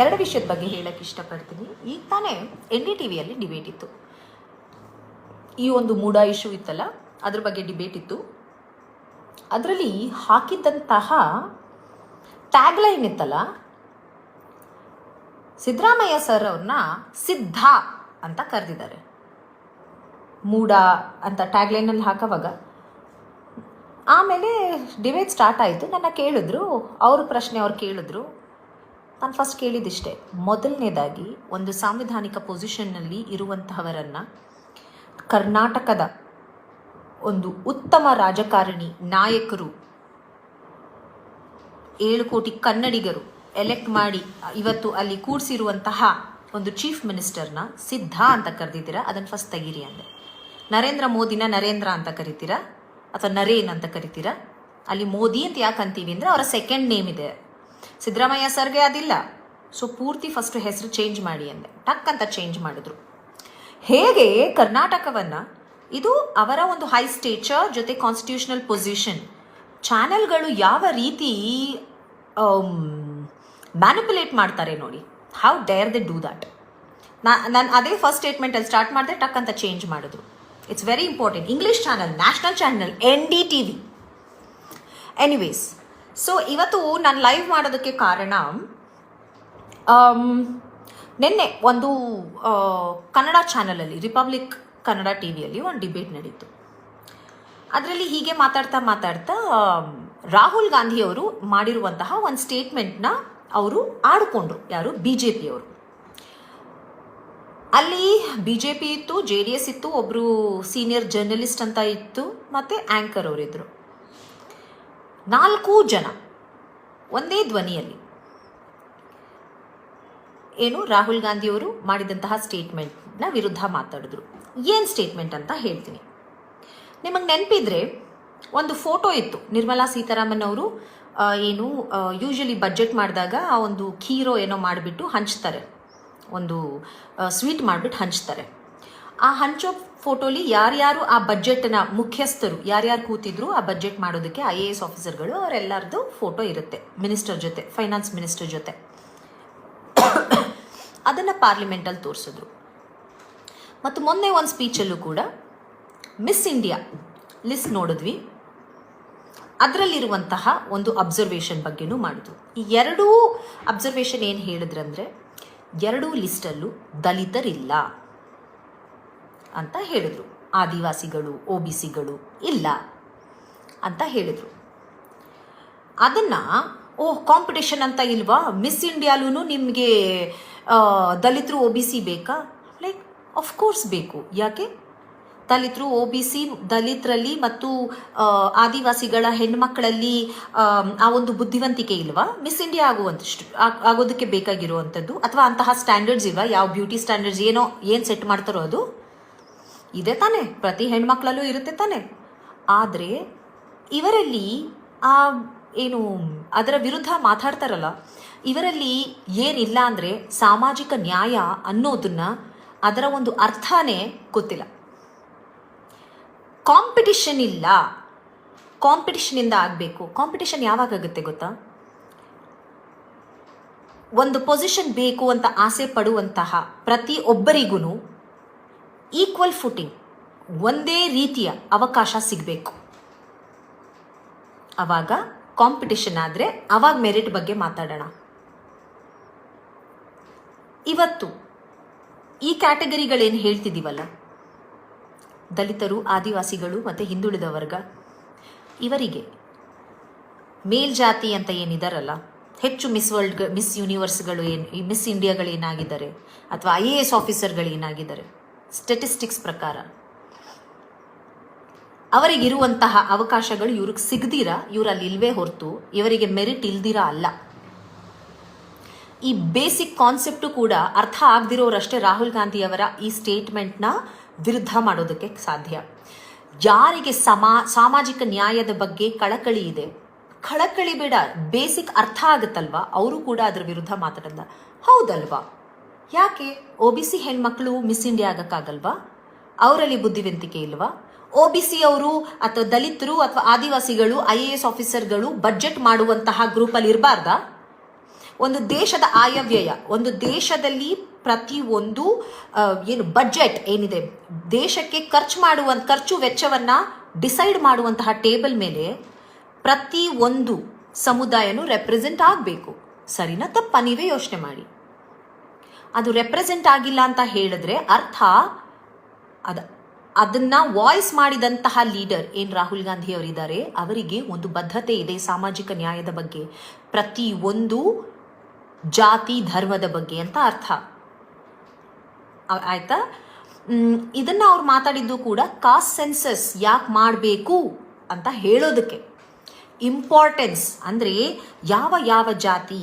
ಎರಡು ವಿಷಯದ ಬಗ್ಗೆ ಹೇಳಕ್ಕೆ ಇಷ್ಟಪಡ್ತೀನಿ. ಈಗ ತಾನೇ ಎನ್ ಡಿ ಟಿ ವಿಯಲ್ಲಿ ಡಿಬೇಟ್ ಇತ್ತು. ಈ ಒಂದು ಮೂಡ ಇಶ್ಯೂ ಇತ್ತಲ್ಲ, ಅದ್ರ ಬಗ್ಗೆ ಡಿಬೇಟ್ ಇತ್ತು. ಅದರಲ್ಲಿ ಹಾಕಿದ್ದಂತಹ ಟ್ಯಾಗ್ಲೈನ್ ಇತ್ತಲ್ಲ, ಸಿದ್ದರಾಮಯ್ಯ ಸರ್ ಅವ್ರನ್ನ ಸಿದ್ಧ ಅಂತ ಕರೆದಿದ್ದಾರೆ. ಮೂಡ ಅಂತ ಟ್ಯಾಗ್ಲೈನಲ್ಲಿ ಹಾಕೋವಾಗ. ಆಮೇಲೆ ಡಿಬೇಟ್ ಸ್ಟಾರ್ಟ್ ಆಯಿತು. ನನ್ನ ಕೇಳಿದ್ರು, ಅವ್ರ ಪ್ರಶ್ನೆ ಅವ್ರು ಕೇಳಿದ್ರು. ನಾನು ಫಸ್ಟ್ ಕೇಳಿದಿಷ್ಟೇ ಮೊದಲನೇದಾಗಿ ಒಂದು ಸಾಂವಿಧಾನಿಕ ಪೊಸಿಷನ್ನಲ್ಲಿ ಇರುವಂತಹವರನ್ನು ಕರ್ನಾಟಕದ ಒಂದು ಉತ್ತಮ ರಾಜಕಾರಣಿ, ನಾಯಕರು, ಏಳು ಕೋಟಿ ಕನ್ನಡಿಗರು ಎಲೆಕ್ಟ್ ಮಾಡಿ ಇವತ್ತು ಅಲ್ಲಿ ಕೂಡಿಸಿರುವಂತಹ ಒಂದು ಚೀಫ್ ಮಿನಿಸ್ಟರ್ನ ಸಿದ್ಧ ಅಂತ ಕರೆದಿದ್ದೀರಾ? ಅದನ್ನು ಫಸ್ಟ್ ತೆಗೀರಿ ಅಂದೆ. ನರೇಂದ್ರ ಮೋದಿನ ನರೇಂದ್ರ ಅಂತ ಕರಿತೀರಾ ಅಥವಾ ನರೇನ್ ಅಂತ ಕರಿತೀರಾ? ಅಲ್ಲಿ ಮೋದಿ ಅಂತ ಯಾಕೆ ಅಂತೀವಿ ಅಂದರೆ ಅವರ ಸೆಕೆಂಡ್ ನೇಮ್ ಇದೆ. ಸಿದ್ದರಾಮಯ್ಯ ಸರ್ಗೆ ಅದಿಲ್ಲ. ಸೊ ಪೂರ್ತಿ ಫಸ್ಟ್ ಹೆಸರು ಚೇಂಜ್ ಮಾಡಿ ಅಂದೆ. ಟಕ್ ಅಂತ ಚೇಂಜ್ ಮಾಡಿದ್ರು. ಹೇಗೆ ಕರ್ನಾಟಕವನ್ನು, ಇದು ಅವರ ಒಂದು ಹೈ ಸ್ಟೇಚರ್ ಜೊತೆ ಕಾನ್ಸ್ಟಿಟ್ಯೂಷನಲ್ ಪೊಸಿಷನ್ ಚಾನೆಲ್ಗಳು ಯಾವ ರೀತಿ ಮ್ಯಾನಿಪುಲೇಟ್ ಮಾಡ್ತಾರೆ ನೋಡಿ. How dare they do that ನಾನು ಅದೇ ಫಸ್ಟ್ ಸ್ಟೇಟ್ಮೆಂಟಲ್ಲಿ ಸ್ಟಾರ್ಟ್ ಮಾಡಿದೆ ಟಕ್ ಅಂತ ಚೇಂಜ್ ಮಾಡಿದ್ರು. It's very important English channel national channel N D T V anyways so ಇವತ್ತು ನಾನು ಲೈವ್ ಮಾಡೋದಕ್ಕೆ ಕಾರಣ ಆಮ್, ನಿನ್ನೆ ಒಂದು ಕನ್ನಡ ಚಾನಲಲ್ಲಿ ರಿಪಬ್ಲಿಕ್ ಕನ್ನಡ ಟಿ ವಿಯಲ್ಲಿ ಒಂದು ಡಿಬೇಟ್ ನಡೀತು. ಅದರಲ್ಲಿ ಹೀಗೆ ಮಾತಾಡ್ತಾ ಮಾತಾಡ್ತಾ ಆಮ್, ರಾಹುಲ್ ಗಾಂಧಿಯವರು ಮಾಡಿರುವಂತಹ ಒಂದು ಸ್ಟೇಟ್ಮೆಂಟ್ನ ಅವರು ಆಡಿಕೊಂಡ್ರು ಯಾರು? ಬಿ ಜೆ ಪಿಯವರು ಅಲ್ಲಿ ಬಿ ಜೆ ಪಿ ಇತ್ತು ಜೆ ಡಿ ಎಸ್ ಇತ್ತು ಒಬ್ಬರು ಸೀನಿಯರ್ ಜರ್ನಲಿಸ್ಟ್ ಅಂತ ಇತ್ತು ಮತ್ತು ಆ್ಯಂಕರ್ ಅವರಿದ್ದರು ನಾಲ್ಕು ಜನ ಒಂದೇ ಧ್ವನಿಯಲ್ಲಿ. ಏನು, ರಾಹುಲ್ ಗಾಂಧಿಯವರು ಮಾಡಿದಂತಹ ಸ್ಟೇಟ್ಮೆಂಟ್ನ ವಿರುದ್ಧ ಮಾತಾಡಿದ್ರು. ಏನು ಸ್ಟೇಟ್ಮೆಂಟ್ ಅಂತ ಹೇಳ್ತೀನಿ. ನಿಮಗೆ ನೆನಪಿದ್ರೆ ಒಂದು ಫೋಟೋ ಇತ್ತು. ನಿರ್ಮಲಾ ಸೀತಾರಾಮನ್ ಅವರು ಏನು ಯೂಶಲಿ ಬಜೆಟ್ ಮಾಡಿದಾಗ ಆ ಒಂದು ಖೀರೋ ಏನೋ ಮಾಡಿಬಿಟ್ಟು ಹಂಚ್ತಾರೆ. ಒಂದು ಸ್ವೀಟ್ ಮಾಡಿಬಿಟ್ಟು ಹಂಚ್ತಾರೆ. ಆ ಹಂಚೋ ಫೋಟೋಲಿ ಯಾರ್ಯಾರು ಆ ಬಜೆಟ್ನ ಮುಖ್ಯಸ್ಥರು, ಯಾರ್ಯಾರು ಕೂತಿದ್ರು ಆ ಬಜೆಟ್ ಮಾಡೋದಕ್ಕೆ ಐ ಎ ಎಸ್ ಆಫೀಸರ್ಗಳು ಅವರೆಲ್ಲರದು ಫೋಟೋ ಇರುತ್ತೆ, ಮಿನಿಸ್ಟರ್ ಜೊತೆ, ಫೈನಾನ್ಸ್ ಮಿನಿಸ್ಟರ್ ಜೊತೆ. ಅದನ್ನು ಪಾರ್ಲಿಮೆಂಟಲ್ಲಿ ತೋರಿಸಿದ್ರು. ಮತ್ತು ಮೊನ್ನೆ ಒಂದು ಸ್ಪೀಚಲ್ಲೂ ಕೂಡ ಮಿಸ್ ಇಂಡಿಯಾ ಲಿಸ್ಟ್ ನೋಡಿದ್ವಿ. ಅದರಲ್ಲಿರುವಂತಹ ಒಂದು ಅಬ್ಸರ್ವೇಷನ್ ಬಗ್ಗೆನೂ ಮಾಡಿದ್ರು. ಈ ಎರಡೂ ಅಬ್ಸರ್ವೇಷನ್ ಏನು ಹೇಳಿದ್ರಂದ್ರೆ, ಎರಡೂ ಲಿಸ್ಟಲ್ಲೂ ದಲಿತರಿಲ್ಲ. ಅಂತ ಹೇಳಿದರು. ಆದಿವಾಸಿಗಳು ಒ ಬಿ ಸಿಗಳು ಇಲ್ಲ ಅಂತ ಹೇಳಿದರು. ಅದನ್ನು, ಓಹ್ ಕಾಂಪಿಟೇಷನ್ ಅಂತ ಇಲ್ವಾ? ಮಿಸ್ ಇಂಡಿಯಾಲೂ ನಿಮಗೆ ದಲಿತರು ಒ ಬಿ ಸಿ ಬೇಕಾ ಲೈಕ್ ಕೋರ್ಸ್ ಬೇಕು. ಯಾಕೆ? ದಲಿತರು ಒ ಬಿ ಸಿ ದಲಿತರಲ್ಲಿ ಮತ್ತು ಆದಿವಾಸಿಗಳ ಹೆಣ್ಮಕ್ಕಳಲ್ಲಿ ಆ ಒಂದು ಬುದ್ಧಿವಂತಿಕೆ ಇಲ್ವಾ? ಮಿಸ್ ಇಂಡಿಯಾ ಆಗುವಂಥಷ್ಟು ಆಗೋದಕ್ಕೆ ಬೇಕಾಗಿರುವಂಥದ್ದು ಅಥವಾ ಅಂತಹ ಸ್ಟ್ಯಾಂಡರ್ಡ್ಸ್ ಇಲ್ವಾ? ಯಾವ ಬ್ಯೂಟಿ ಸ್ಟ್ಯಾಂಡರ್ಡ್ಸ್ ಏನೋ, ಏನು ಸೆಟ್ ಮಾಡ್ತಾರೋ ಅದು? ಇದೆ ತಾನೆ, ಪ್ರತಿ ಹೆಣ್ಮಕ್ಳಲ್ಲೂ ಇರುತ್ತೆ ತಾನೆ. ಆದರೆ ಇವರಲ್ಲಿ ಆ ಏನು ಅದರ ವಿರುದ್ಧ ಮಾತಾಡ್ತಾರಲ್ಲ, ಇವರಲ್ಲಿ ಏನಿಲ್ಲ ಅಂದರೆ ಸಾಮಾಜಿಕ ನ್ಯಾಯ ಅನ್ನೋದನ್ನ ಅದರ ಒಂದು ಅರ್ಥನೇ ಗೊತ್ತಿಲ್ಲ. ಕಾಂಪಿಟಿಷನ್ ಇಲ್ಲ. ಕಾಂಪಿಟಿಷನಿಂದ ಆಗಬೇಕು. ಕಾಂಪಿಟಿಷನ್ ಯಾವಾಗ ಆಗುತ್ತೆ ಗೊತ್ತಾ? ಒಂದು ಪೊಸಿಷನ್ ಬೇಕು ಅಂತ ಆಸೆ ಪಡುವಂತಹ ಪ್ರತಿ ಒಬ್ಬರಿಗೂ ಈಕ್ವಲ್ ಫುಟಿಂಗ್ ಒಂದೇ ರೀತಿಯ ಅವಕಾಶ ಸಿಗಬೇಕು. ಅವಾಗ ಕಾಂಪಿಟಿಷನ್ ಆದರೆ ಅವಾಗ ಮೆರಿಟ್ ಬಗ್ಗೆ ಮಾತಾಡೋಣ. ಇವತ್ತು ಈ ಕ್ಯಾಟಗರಿಗಳೇನು ಹೇಳ್ತಿದ್ದೀವಲ್ಲ ದಲಿತರು, ಆದಿವಾಸಿಗಳು ಮತ್ತು ಹಿಂದುಳಿದ ವರ್ಗ. ಇವರಿಗೆ ಮೇಲ್ಜಾತಿ ಅಂತ ಏನಿದಾರಲ್ಲ ಹೆಚ್ಚು ಮಿಸ್ ವರ್ಲ್ಡ್ ಮಿಸ್ ಯೂನಿವರ್ಸ್ಗಳು ಏನು ಮಿಸ್ ಇಂಡಿಯಾಗಳು ಏನಾಗಿದ್ದಾರೆ ಅಥವಾ ಐ ಎ ಎಸ್ ಆಫೀಸರ್ಗಳು ಏನಾಗಿದ್ದಾರೆ ಸ್ಟೆಟಿಸ್ಟಿಕ್ಸ್ ಪ್ರಕಾರ. ಅವರಿಗಿರುವಂತಹ ಅವಕಾಶಗಳು ಇವ್ರಿಗೆ ಸಿಗದಿರ, ಇವರಲ್ಲಿ ಇಲ್ವೇ ಹೊರತು ಇವರಿಗೆ ಮೆರಿಟ್ ಇಲ್ದಿರ ಅಲ್ಲ. ಈ ಬೇಸಿಕ್ ಕಾನ್ಸೆಪ್ಟು ಕೂಡ ಅರ್ಥ ಆಗದಿರೋರಷ್ಟೇ ರಾಹುಲ್ ಗಾಂಧಿಯವರ ಈ ಸ್ಟೇಟ್ಮೆಂಟ್ನ ವಿರುದ್ಧ ಮಾಡೋದಕ್ಕೆ ಸಾಧ್ಯ. ಯಾರಿಗೆ ಸಮಾ, ಸಾಮಾಜಿಕ ನ್ಯಾಯದ ಬಗ್ಗೆ ಕಳಕಳಿ ಇದೆ? ಕಳಕಳಿ ಬೇಡ ಬೇಸಿಕ್ ಅರ್ಥ ಆಗುತ್ತಲ್ವಾ? ಅವರು ಕೂಡ ಅದರ ವಿರುದ್ಧ ಮಾತಾಡಲ್ಲ ಹೌದಲ್ವಾ? ಯಾಕೆ ಒ ಬಿ ಸಿ ಹೆಣ್ಮಕ್ಳು ಮಿಸ್ ಇಂಡಿಯಾ ಆಗಕ್ಕಾಗಲ್ವಾ? ಅವರಲ್ಲಿ ಬುದ್ಧಿವಂತಿಕೆ ಇಲ್ವಾ? ಒ ಬಿ ಸಿ ಅವರು ಅಥವಾ ದಲಿತರು ಅಥವಾ ಆದಿವಾಸಿಗಳು, ಐ ಎ ಎಸ್ ಆಫೀಸರ್ಗಳು ಬಜೆಟ್ ಮಾಡುವಂತಹ ಗ್ರೂಪಲ್ಲಿ ಇರಬಾರ್ದಾ? ಒಂದು ದೇಶದ ಆಯವ್ಯಯ, ಒಂದು ದೇಶದಲ್ಲಿ ಪ್ರತಿ ಒಂದು ಏನು ಬಜೆಟ್ ಏನಿದೆ, ದೇಶಕ್ಕೆ ಖರ್ಚು ಮಾಡುವ, ಖರ್ಚು ವೆಚ್ಚವನ್ನ ಡಿಸೈಡ್ ಮಾಡುವಂತಹ ಟೇಬಲ್ ಮೇಲೆ ಪ್ರತಿ ಒಂದು ಸಮುದಾಯನು ರೆಪ್ರೆಸೆಂಟ್ ಆಗಬೇಕು. ಸರಿನಾ ತಪ್ಪ? ನೀವೇ ಯೋಚನೆ ಮಾಡಿ. ಅದು ರೆಪ್ರೆಸೆಂಟ್ ಆಗಿಲ್ಲ ಅಂತ ಹೇಳಿದ್ರೆ ಅರ್ಥ ಅದ, ಅದನ್ನ ವಾಯ್ಸ್ ಮಾಡಿದಂತಹ ಲೀಡರ್ ಏನ್ ರಾಹುಲ್ ಗಾಂಧಿ ಅವರಿದ್ದಾರೆ, ಅವರಿಗೆ ಒಂದು ಬದ್ಧತೆ ಇದೆ ಸಾಮಾಜಿಕ ನ್ಯಾಯದ ಬಗ್ಗೆ, ಪ್ರತಿ ಒಂದು ಜಾತಿ ಧರ್ಮದ ಬಗ್ಗೆ ಅಂತ ಅರ್ಥ. ಆಯ್ತಾ? ಇದನ್ನ ಅವ್ರು ಮಾತಾಡಿದ್ದು ಕೂಡ ಕಾಸ್ಟ್ ಸೆನ್ಸಸ್ ಯಾಕೆ ಮಾಡಬೇಕು ಅಂತ ಹೇಳೋದಕ್ಕೆ. ಇಂಪಾರ್ಟೆನ್ಸ್ ಅಂದರೆ ಯಾವ ಯಾವ ಜಾತಿ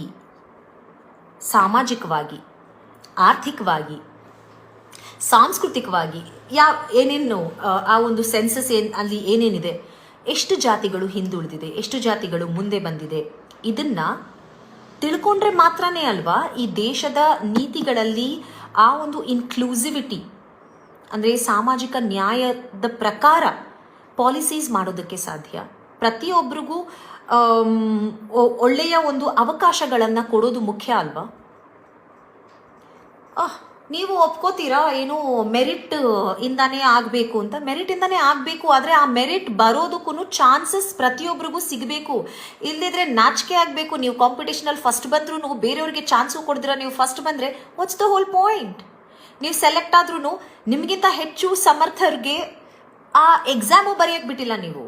ಸಾಮಾಜಿಕವಾಗಿ ಆರ್ಥಿಕವಾಗಿ ಸಾಂಸ್ಕೃತಿಕವಾಗಿ ಯಾವ ಏನೇನು ಆ, ಒಂದು ಸೆನ್ಸಸ್ ಏನ್ ಅಲ್ಲಿ ಏನೇನಿದೆ ಎಷ್ಟು ಜಾತಿಗಳು ಹಿಂದುಳಿದಿದೆ ಎಷ್ಟು ಜಾತಿಗಳು ಮುಂದೆ ಬಂದಿದೆ ಇದನ್ನ ತಿಳ್ಕೊಂಡ್ರೆ ಮಾತ್ರನೇ ಅಲ್ವಾ ಈ ದೇಶದ ನೀತಿಗಳಲ್ಲಿ ಆ ಒಂದು ಇನ್ಕ್ಲೂಸಿವಿಟಿ ಅಂದರೆ ಸಾಮಾಜಿಕ ನ್ಯಾಯದ ಪ್ರಕಾರ ಪಾಲಿಸೀಸ್ ಮಾಡೋದಕ್ಕೆ ಸಾಧ್ಯ. ಪ್ರತಿಯೊಬ್ಬರಿಗೂ ಒಳ್ಳೆಯ ಒಂದು ಅವಕಾಶಗಳನ್ನು ಕೊಡೋದು ಮುಖ್ಯ ಅಲ್ವಾ? ನೀವು ಒಪ್ಕೋತೀರಾ? ಏನು ಮೆರಿಟ್ ಇಂದಾನೇ ಆಗಬೇಕು ಅಂತ? ಮೆರಿಟ್ ಇಂದಾನೇ ಆಗಬೇಕು, ಆದರೆ ಆ ಮೆರಿಟ್ ಬರೋದಕ್ಕೂ ಚಾನ್ಸಸ್ ಪ್ರತಿಯೊಬ್ಬರಿಗೂ ಸಿಗಬೇಕು. ಇಲ್ಲದಿದ್ರೆ ನಾಚಿಕೆ ಆಗಬೇಕು. ನೀವು ಕಾಂಪಿಟೇಷನಲ್ಲಿ ಫಸ್ಟ್ ಬಂದ್ರೂ ಬೇರೆಯವ್ರಿಗೆ ಚಾನ್ಸು ಕೊಡಿದ್ರೆ, ನೀವು ಫಸ್ಟ್ ಬಂದರೆ ವಾಟ್ಸ್ ದ ಹೋಲ್ ಪಾಯಿಂಟ್ ನೀವು ಸೆಲೆಕ್ಟ್ ಆದ್ರೂ ನಿಮಗಿಂತ ಹೆಚ್ಚು ಸಮರ್ಥರಿಗೆ ಆ ಎಕ್ಸಾಮು ಬರೆಯಕ್ಕೆ ಬಿಟ್ಟಿಲ್ಲ ನೀವು.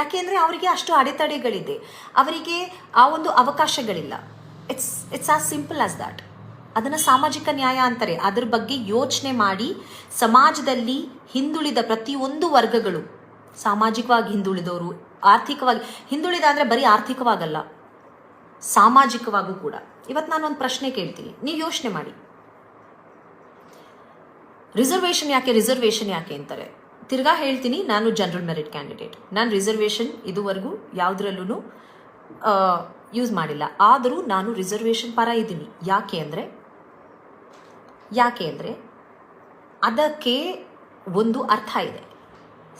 ಯಾಕೆಂದರೆ ಅವರಿಗೆ ಅಷ್ಟು ಅಡೆತಡೆಗಳಿದೆ. ಅವರಿಗೆ ಆ ಒಂದು ಅವಕಾಶಗಳಿಲ್ಲ. It's it's as simple as that ಅದನ್ನು ಸಾಮಾಜಿಕ ನ್ಯಾಯ ಅಂತಾರೆ. ಅದ್ರ ಬಗ್ಗೆ ಯೋಚನೆ ಮಾಡಿ ಸಮಾಜದಲ್ಲಿ ಹಿಂದುಳಿದ ಪ್ರತಿಯೊಂದು ವರ್ಗಗಳು, ಸಾಮಾಜಿಕವಾಗಿ ಹಿಂದುಳಿದವರು, ಆರ್ಥಿಕವಾಗಿ, ಹಿಂದುಳಿದ ಅಂದರೆ ಬರೀ ಆರ್ಥಿಕವಾಗಲ್ಲ, ಸಾಮಾಜಿಕವಾಗೂ ಕೂಡ. ಇವತ್ತು ನಾನು ಒಂದು ಪ್ರಶ್ನೆ ಕೇಳ್ತೀನಿ. ನೀವು ಯೋಚನೆ ಮಾಡಿ. ರಿಸರ್ವೇಷನ್ ಯಾಕೆ ರಿಸರ್ವೇಷನ್ ಯಾಕೆ ಅಂತಾರೆ? ತಿರ್ಗಾ ಹೇಳ್ತೀನಿ, ನಾನು ಜನರಲ್ ಮೆರಿಟ್ ಕ್ಯಾಂಡಿಡೇಟ್. ನಾನು ರಿಸರ್ವೇಷನ್ ಇದುವರೆಗೂ ಯಾವುದ್ರಲ್ಲೂ ಯೂಸ್ ಮಾಡಿಲ್ಲ. ಆದರೂ ನಾನು ರಿಸರ್ವೇಷನ್ ಪರ ಇದ್ದೀನಿ ಯಾಕೆ ಅಂದರೆ ಯಾಕೆ ಅಂದರೆ ಅದಕ್ಕೆ ಒಂದು ಅರ್ಥ ಇದೆ.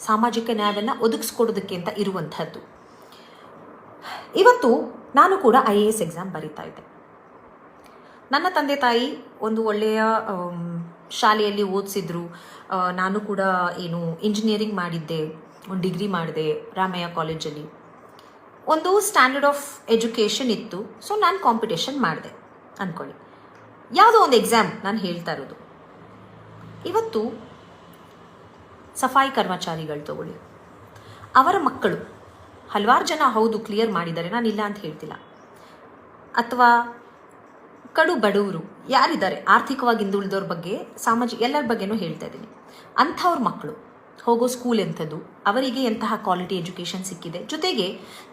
ಸಾಮಾಜಿಕ ನ್ಯಾಯವನ್ನು ಒದಗಿಸ್ಕೊಡೋದಕ್ಕೆ ಅಂತ ಇರುವಂಥದ್ದು. ಇವತ್ತು ನಾನು ಕೂಡ ಐ ಎ ಎಸ್ ಎಕ್ಸಾಮ್ ಬರೀತಾ ಇದ್ದೆ. ನನ್ನ ತಂದೆ ತಾಯಿ ಒಂದು ಒಳ್ಳೆಯ ಶಾಲೆಯಲ್ಲಿ ಓದಿಸಿದ್ರು. ನಾನು ಕೂಡ ಏನು ಇಂಜಿನಿಯರಿಂಗ್ ಮಾಡಿದ್ದೆ, ಒಂದು ಡಿಗ್ರಿ ಮಾಡಿದೆ ರಾಮಯ್ಯ ಕಾಲೇಜಲ್ಲಿ ಒಂದು ಸ್ಟ್ಯಾಂಡರ್ಡ್ ಆಫ್ ಎಜುಕೇಷನ್ ಇತ್ತು. ಸೊ ನಾನು ಕಾಂಪಿಟೇಷನ್ ಮಾಡಿದೆ ಅಂದ್ಕೊಳ್ಳಿ ಯಾವುದೋ ಒಂದು ಎಕ್ಸಾಮ್ ನಾನು ಹೇಳ್ತಾ ಇರೋದು. ಇವತ್ತು ಸಫಾಯಿ ಕರ್ಮಚಾರಿಗಳು ತಗೊಳ್ಳಿ. ಅವರ ಮಕ್ಕಳು ಹಲವಾರು ಜನ ಹೌದು ಕ್ಲಿಯರ್ ಮಾಡಿದ್ದಾರೆ, ನಾನು ಇಲ್ಲ ಅಂತ ಹೇಳ್ತಿಲ್ಲ. ಅಥವಾ ಕಡು ಬಡವರು ಯಾರಿದ್ದಾರೆ? ಆರ್ಥಿಕವಾಗಿ ಹಿಂದುಳಿದವ್ರ ಬಗ್ಗೆ, ಸಾಮಾಜಿಕ, ಎಲ್ಲರ ಬಗ್ಗೆನೂ ಹೇಳ್ತಾ ಇದ್ದೀನಿ. ಅಂಥವ್ರ ಮಕ್ಕಳು, ಹೋಗೋ ಸ್ಕೂಲ್ ಎಂಥದ್ದು, ಅವರಿಗೆ ಎಂತಹ ಕ್ವಾಲಿಟಿ ಎಜುಕೇಷನ್ ಸಿಕ್ಕಿದೆ? ಜೊತೆಗೆ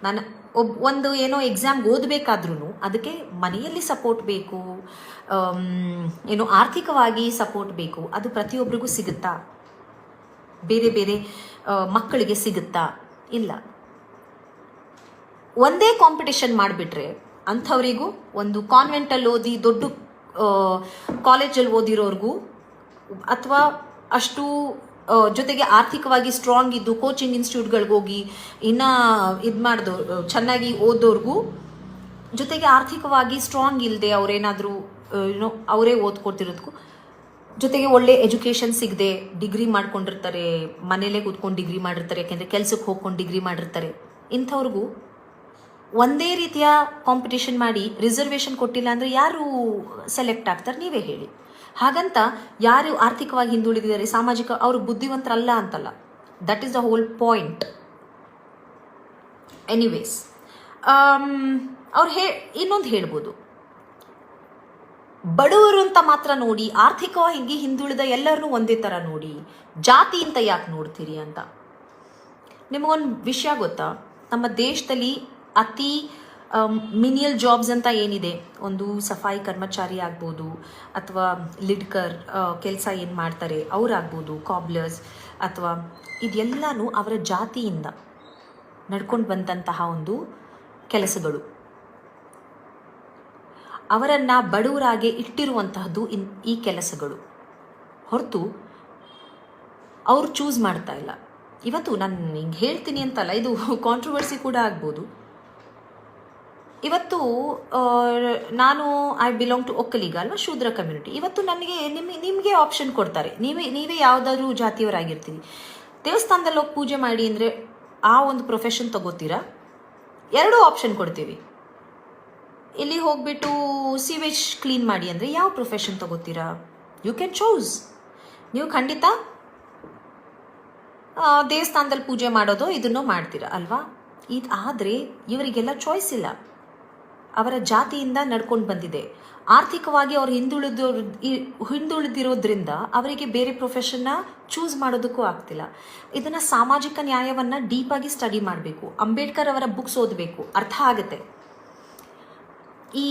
ನಾನು ಒಬ್, ಒಂದು ಏನೋ ಎಕ್ಸಾಮ್ಗೆ ಓದಬೇಕಾದ್ರೂ ಅದಕ್ಕೆ ಮನೆಯಲ್ಲಿ ಸಪೋರ್ಟ್ ಬೇಕು ಏನು ಆರ್ಥಿಕವಾಗಿ ಸಪೋರ್ಟ್ ಬೇಕು. ಅದು ಪ್ರತಿಯೊಬ್ಬರಿಗೂ ಸಿಗುತ್ತಾ? ಬೇರೆ ಬೇರೆ ಮಕ್ಕಳಿಗೆ ಸಿಗುತ್ತಾ? ಇಲ್ಲ. ಒಂದೇ ಕಾಂಪಿಟೇಷನ್ ಮಾಡಿಬಿಟ್ರೆ ಅಂಥವರಿಗೂ, ಒಂದು ಕಾನ್ವೆಂಟಲ್ಲಿ ಓದಿ ದೊಡ್ಡ ಕಾಲೇಜಲ್ಲಿ ಓದಿರೋರ್ಗೂ ಅಥವಾ ಅಷ್ಟು ಜೊತೆಗೆ ಆರ್ಥಿಕವಾಗಿ ಸ್ಟ್ರಾಂಗ್ ಇದ್ದು ಕೋಚಿಂಗ್ ಇನ್ಸ್ಟಿಟ್ಯೂಟ್ಗಳಿಗೆ ಹೋಗಿ ಇನ್ನ ಇದು ಮಾಡಿದೋ, ಚೆನ್ನಾಗಿ ಓದೋರ್ಗೂ ಜೊತೆಗೆ ಆರ್ಥಿಕವಾಗಿ ಸ್ಟ್ರಾಂಗ್ ಇಲ್ಲದೆ ಅವ್ರೇನಾದರೂ ಏನೋ ಅವರೇ ಓದ್ಕೊಡ್ತಿರೋದಕ್ಕೂ ಜೊತೆಗೆ ಒಳ್ಳೆ ಎಜುಕೇಷನ್ ಸಿಗದೆ ಡಿಗ್ರಿ ಮಾಡ್ಕೊಂಡಿರ್ತಾರೆ, ಮನೇಲೇ ಕೂತ್ಕೊಂಡು ಡಿಗ್ರಿ ಮಾಡಿರ್ತಾರೆ, ಯಾಕೆಂದರೆ ಕೆಲಸಕ್ಕೆ ಹೋಗ್ಕೊಂಡು ಡಿಗ್ರಿ ಮಾಡಿರ್ತಾರೆ. ಇಂಥವ್ರಿಗೂ ಒಂದೇ ರೀತಿಯ ಕಾಂಪಿಟೇಷನ್ ಮಾಡಿ ರಿಸರ್ವೇಷನ್ ಕೊಟ್ಟಿಲ್ಲ ಅಂದರೆ ಯಾರು ಸೆಲೆಕ್ಟ್ ಆಗ್ತಾರೆ ನೀವೇ ಹೇಳಿ. ಹಾಗಂತ ಯಾರು ಆರ್ಥಿಕವಾಗಿ ಹಿಂದುಳಿದಿದ್ದಾರೆ, ಸಾಮಾಜಿಕ ಅವರು ಬುದ್ಧಿವಂತರಲ್ಲ ಅಂತಲ್ಲ. That is the whole point anyways ಅವ್ರು ಹೇ, ಇನ್ನೊಂದು ಹೇಳ್ಬೋದು. ಬಡವರು ಅಂತ ಮಾತ್ರ ನೋಡಿ, ಆರ್ಥಿಕವಾಗಿ ಹಿಂದುಳಿದ ಎಲ್ಲರನ್ನೂ ಒಂದೇ ಥರ ನೋಡಿ, ಜಾತಿ ಅಂತ ಯಾಕೆ ನೋಡ್ತೀರಿ ಅಂತ. ನಿಮಗೊಂದು ವಿಷಯ ಗೊತ್ತಾ? ನಮ್ಮ ದೇಶದಲ್ಲಿ ಅತಿ ಮಿನಿಯಲ್ ಜಾಬ್ಸ್ ಅಂತ ಏನಿದೆ? ಒಂದು ಸಫಾಯಿ ಕರ್ಮಚಾರಿ ಆಗ್ಬೋದು, ಅಥವಾ ಲಿಡ್ಕರ್ ಕೆಲಸ ಏನು ಮಾಡ್ತಾರೆ ಅವರಾಗ್ಬೋದು ಕಾಬ್ಲರ್ಸ್ ಅಥವಾ ಇದೆಲ್ಲನೂ ಅವರ ಜಾತಿಯಿಂದ ನಡ್ಕೊಂಡು ಬಂದಂತಹ ಒಂದು ಕೆಲಸಗಳು. ಅವರನ್ನು ಬಡವರಾಗೆ ಇಟ್ಟಿರುವಂತಹದ್ದು ಇನ್ ಈ ಕೆಲಸಗಳು. ಹೊರತು ಅವ್ರು ಚೂಸ್ ಮಾಡ್ತಾ ಇಲ್ಲ. ಇವತ್ತು ನಾನು ಹಿಂಗೆ ಹೇಳ್ತೀನಿ ಅಂತಲ್ಲ, ಇದು ಕಾಂಟ್ರವರ್ಸಿ ಕೂಡ ಆಗ್ಬೋದು. ಇವತ್ತು ನಾನು ಐ ಬಿಲಾಂಗ್ ಟು ಒಕ್ಕಲಿಗ ಅಲ್ವಾ, ಶೂದ್ರ ಕಮ್ಯುನಿಟಿ ಇವತ್ತು ನನಗೆ ನಿಮಗೆ ನಿಮಗೆ ಆಪ್ಷನ್ ಕೊಡ್ತಾರೆ. ನೀವೇ ನೀವೇ ಯಾವುದಾದ್ರೂ ಜಾತಿಯವರಾಗಿರ್ತೀವಿ ದೇವಸ್ಥಾನದಲ್ಲಿ ಹೋಗಿ ಪೂಜೆ ಮಾಡಿ ಅಂದರೆ ಆ ಒಂದು ಪ್ರೊಫೆಷನ್ ತಗೋತೀರಾ? ಎರಡೂ ಆಪ್ಷನ್ ಕೊಡ್ತೀವಿ. ಇಲ್ಲಿ ಹೋಗ್ಬಿಟ್ಟು ಸೀವೇಜ್ ಕ್ಲೀನ್ ಮಾಡಿ ಅಂದರೆ ಯಾವ ಪ್ರೊಫೆಷನ್ ತಗೋತೀರಾ? ಯು ಕ್ಯಾನ್ ಚೂಸ್ ನೀವು ಖಂಡಿತ ದೇವಸ್ಥಾನದಲ್ಲಿ ಪೂಜೆ ಮಾಡೋದು ಇದನ್ನು ಮಾಡ್ತೀರಾ ಅಲ್ವಾ? ಇದು ಆದರೆ ಇವರಿಗೆಲ್ಲ ಚಾಯ್ಸ್ ಇಲ್ಲ. ಅವರ ಜಾತಿಯಿಂದ ನಡ್ಕೊಂಡು ಬಂದಿದೆ. ಆರ್ಥಿಕವಾಗಿ ಅವ್ರು ಹಿಂದುಳಿದ ಹಿಂದುಳಿದಿರೋದ್ರಿಂದ ಅವರಿಗೆ ಬೇರೆ ಪ್ರೊಫೆಷನ್ನ ಚೂಸ್ ಮಾಡೋದಕ್ಕೂ ಆಗ್ತಿಲ್ಲ. ಇದನ್ನು ಸಾಮಾಜಿಕ ನ್ಯಾಯವನ್ನು ಡೀಪಾಗಿ ಸ್ಟಡಿ ಮಾಡಬೇಕು. ಅಂಬೇಡ್ಕರ್ ಅವರ ಬುಕ್ಸ್ ಓದಬೇಕು. ಅರ್ಥ ಆಗುತ್ತೆ. ಈ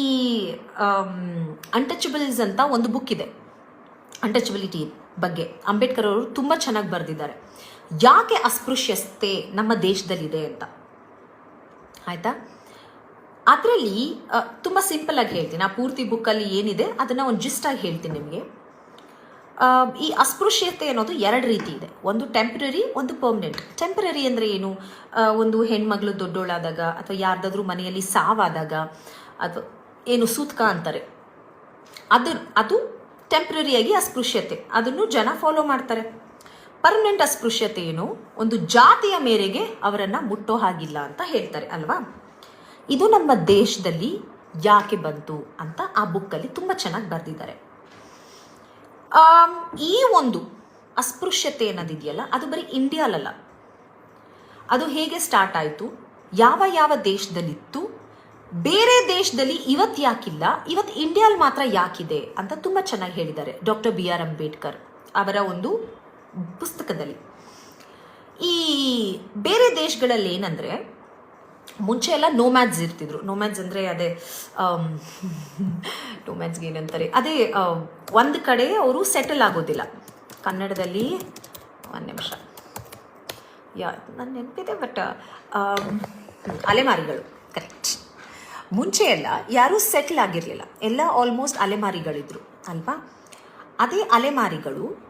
ಅನ್ಟಚಬಲ್ಸ್ ಅಂತ ಒಂದು ಬುಕ್ ಇದೆ. ಅಂಟಚಬಿಲಿಟಿ ಬಗ್ಗೆ. ಅಂಬೇಡ್ಕರ್ ಅವರು ತುಂಬ ಚೆನ್ನಾಗಿ ಬರೆದಿದ್ದಾರೆ. ಯಾಕೆ ಅಸ್ಪೃಶ್ಯತೆ ನಮ್ಮ ದೇಶದಲ್ಲಿದೆ ಅಂತ? ಆಯಿತಾ? ಅದರಲ್ಲಿ ತುಂಬ ಸಿಂಪಲ್ ಆಗಿ ಹೇಳ್ತೀನಿ. ಆ ಪೂರ್ತಿ ಬುಕ್ಕಲ್ಲಿ ಏನಿದೆ, ಅದನ್ನು ಒಂದು ಜಿಸ್ಟಾಗಿ ಹೇಳ್ತೀನಿ ನಿಮಗೆ. ಈ ಅಸ್ಪೃಶ್ಯತೆ ಅನ್ನೋದು ಎರಡು ರೀತಿ ಇದೆ. ಒಂದು ಟೆಂಪ್ರರಿ ಒಂದು ಪರ್ಮನೆಂಟ್ ಟೆಂಪ್ರರಿ ಅಂದರೆ ಏನು? ಒಂದು ಹೆಣ್ಮಗಳು ದೊಡ್ಡೋಳಾದಾಗ ಅಥವಾ ಯಾರ್ದಾದ್ರೂ ಮನೆಯಲ್ಲಿ ಸಾವಾದಾಗ ಅಥವಾ ಏನು ಸೂತ್ಕ ಅಂತಾರೆ. ಅದು ಅದು ಟೆಂಪ್ರರಿಯಾಗಿ ಅಸ್ಪೃಶ್ಯತೆ. ಅದನ್ನು ಜನ ಫಾಲೋ ಮಾಡ್ತಾರೆ. ಪರ್ಮನೆಂಟ್ ಅಸ್ಪೃಶ್ಯತೆ ಏನು? ಒಂದು ಜಾತಿಯ ಮೇರೆಗೆ ಅವರನ್ನು ಮುಟ್ಟೋ ಹಾಗಿಲ್ಲ ಅಂತ ಹೇಳ್ತಾರೆ, ಅಲ್ವಾ? ಇದು ನಮ್ಮ ದೇಶದಲ್ಲಿ ಯಾಕೆ ಬಂತು ಅಂತ ಆ ಬುಕ್ಕಲ್ಲಿ ತುಂಬ ಚೆನ್ನಾಗಿ ಬರೆದಿದ್ದಾರೆ. ಈ ಒಂದು ಅಸ್ಪೃಶ್ಯತೆ ಅನ್ನೋದಿದೆಯಲ್ಲ, ಅದು ಬರೀ ಇಂಡಿಯಾಲಲ್ಲ ಅದು ಹೇಗೆ ಸ್ಟಾರ್ಟ್ ಆಯಿತು? ಯಾವ ಯಾವ ದೇಶದಲ್ಲಿತ್ತು? ಬೇರೆ ದೇಶದಲ್ಲಿ ಇವತ್ತು ಯಾಕಿಲ್ಲ ಇವತ್ತು ಇಂಡಿಯಾದಲ್ಲಿ ಮಾತ್ರ ಯಾಕಿದೆ ಅಂತ ತುಂಬ ಚೆನ್ನಾಗಿ ಹೇಳಿದ್ದಾರೆ ಡಾಕ್ಟರ್ ಬಿ ಆರ್ ಅಂಬೇಡ್ಕರ್ ಅವರ ಒಂದು ಪುಸ್ತಕದಲ್ಲಿ. ಈ ಬೇರೆ ದೇಶಗಳಲ್ಲಿ ಏನಂದರೆ, ಮುಂಚೆ ಎಲ್ಲ ನೋಮ್ಯಾಡ್ಸ್ ಇರ್ತಿದ್ರು. ನೋಮ್ಯಾಡ್ಸ್ ಅಂದರೆ ಅದೇ ನೋಮ್ಯಾಡ್ಸ್ಗೆ ಏನಂತಾರೆ, ಅದೇ ಒಂದು ಕಡೆ ಅವರು ಸೆಟಲ್ ಆಗೋದಿಲ್ಲ. ಕನ್ನಡದಲ್ಲಿ, ಒಂದು ನಿಮಿಷ. ಯಾ ನನ್ನ ನೆನಪಿದೆ ಬಟ್ ಅಲೆಮಾರಿಗಳು ಕರೆಕ್ಟ್ ಮುಂಚೆ ಎಲ್ಲ ಯಾರೂ ಸೆಟ್ಲ್ ಆಗಿರಲಿಲ್ಲ. ಎಲ್ಲ ಆಲ್ಮೋಸ್ಟ್ ಅಲೆಮಾರಿಗಳಿದ್ರು, ಅಲ್ವಾ? ಅದೇ ಅಲೆಮಾರಿಗಳು